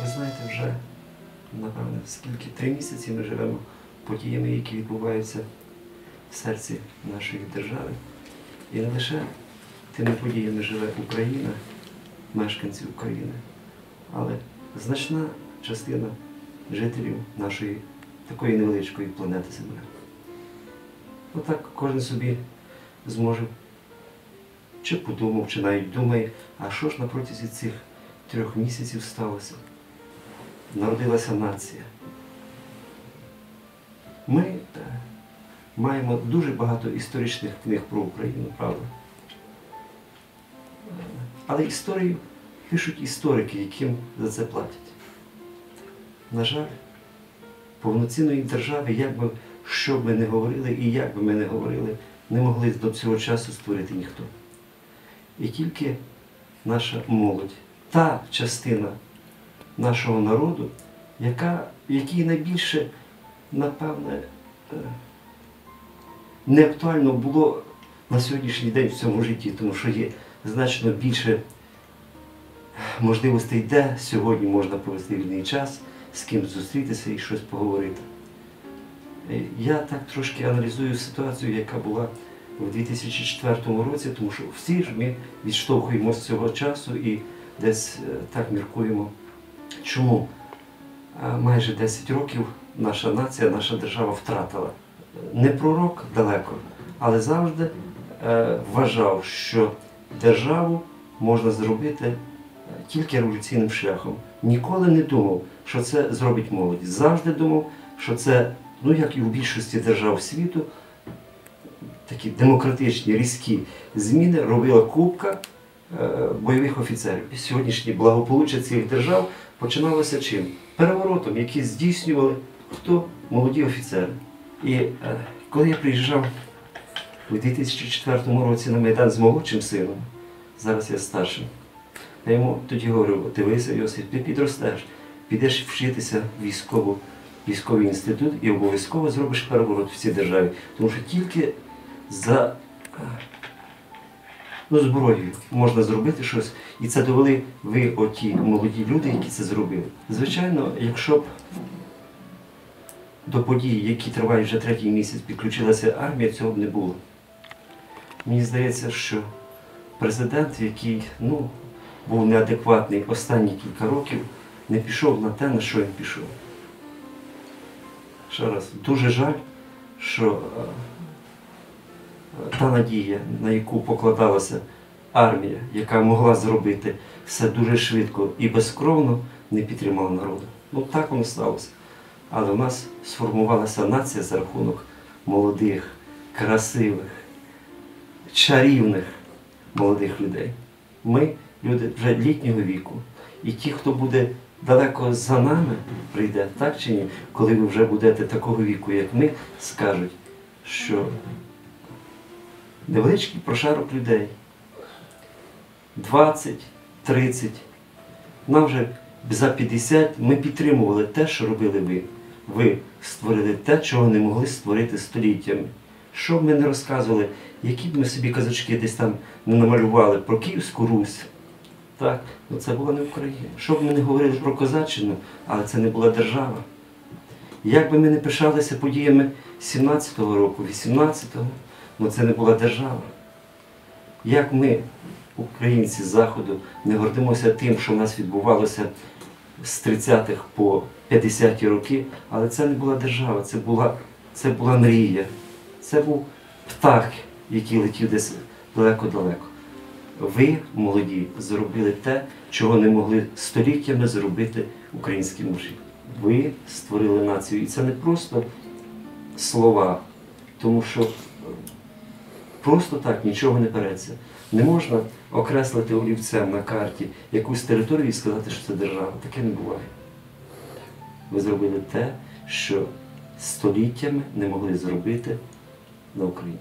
Ви знаєте, вже, напевне, скільки три місяці ми живемо подіями, які відбуваються в серці нашої держави. І не лише тими подіями живе Україна, мешканці України, але значна частина жителів нашої такої невеличкої планети Земля. Отак кожен собі зможе чи подумав, чи навіть думає, а що ж на протязі цих трьох місяців сталося? Народилася нація. Ми маємо дуже багато історичних книг про Україну, правда? Але історію пишуть історики, яким за це платять. На жаль, повноцінної держави, як би що б ми не говорили і як би ми не говорили, не могли до цього часу створити ніхто. І тільки наша молодь, та частина нашого народу, яка, якій найбільше, напевне, е, не актуально було на сьогоднішній день в цьому житті, тому що є значно більше можливостей, де сьогодні можна провести вільний час, з ким зустрітися і щось поговорити. Е, Я так трошки аналізую ситуацію, яка була у 2004 році, тому що всі ж ми відштовхуємося з цього часу і десь е, так міркуємо, чому е, майже 10 років наша нація, наша держава втратила. Не пророк далеко, але завжди е, вважав, що державу можна зробити е, тільки революційним шляхом. Ніколи не думав, що це зробить молодь. Завжди думав, що це, ну як і у більшості держав світу, такі демократичні, різкі зміни робила кубка бойових офіцерів. Сьогоднішнє благополуччя цих держав починалося чим? Переворотом, який здійснювали хто? Молоді офіцери. І е, коли я приїжджав у 2004 році на Майдан з молодшим сином, зараз я старшим, я йому тоді говорив, дивися, Йосип, ти підростеш, підеш вчитися в військову, військовий інститут і обов'язково зробиш переворот в цій державі. Тому що тільки за е, ну, зброєю можна зробити щось. І це довели ви, оті молоді люди, які це зробили. Звичайно, якщо б до подій, які тривають вже третій місяць, підключилася армія, цього б не було. Мені здається, що президент, який ну, був неадекватний останні кілька років, не пішов на те, на що він пішов. Ще раз, дуже жаль, що е, та надія, на яку покладалася армія, яка могла зробити все дуже швидко і безкровно, не підтримала народу. Ну так воно сталося. Але в нас сформувалася нація за рахунок молодих, красивих, чарівних молодих людей. Ми люди вже літнього віку. І ті, хто буде далеко за нами, прийде, так чи ні, коли ви вже будете такого віку, як ми, скажуть, що невеличкий прошарок людей 20, 30, нам вже за 50 ми підтримували те, що робили ви. Ви створили те, чого не могли створити століттями. Що б ми не розказували, які б ми собі казочки десь там не намалювали про Київську Русь. Так, ну це була не Україна. Що б ми не говорили про Козаччину, але це не була держава. Як би ми не пишалися подіями 17-го року, 18-го, ну це не була держава. Як ми, українці Заходу, не гордимося тим, що в нас відбувалося з 30-х по 50-ті роки, але це не була держава, це була, це була мрія. Це був птах, який летів десь далеко-далеко. Ви, молоді, зробили те, чого не могли століттями зробити українські мужі. Ви створили націю. І це не просто слова, тому що просто так нічого не береться. Не можна окреслити олівцем на карті якусь територію і сказати, що це держава. Таке не буває. Ви зробили те, що століттями не могли зробити на Україні.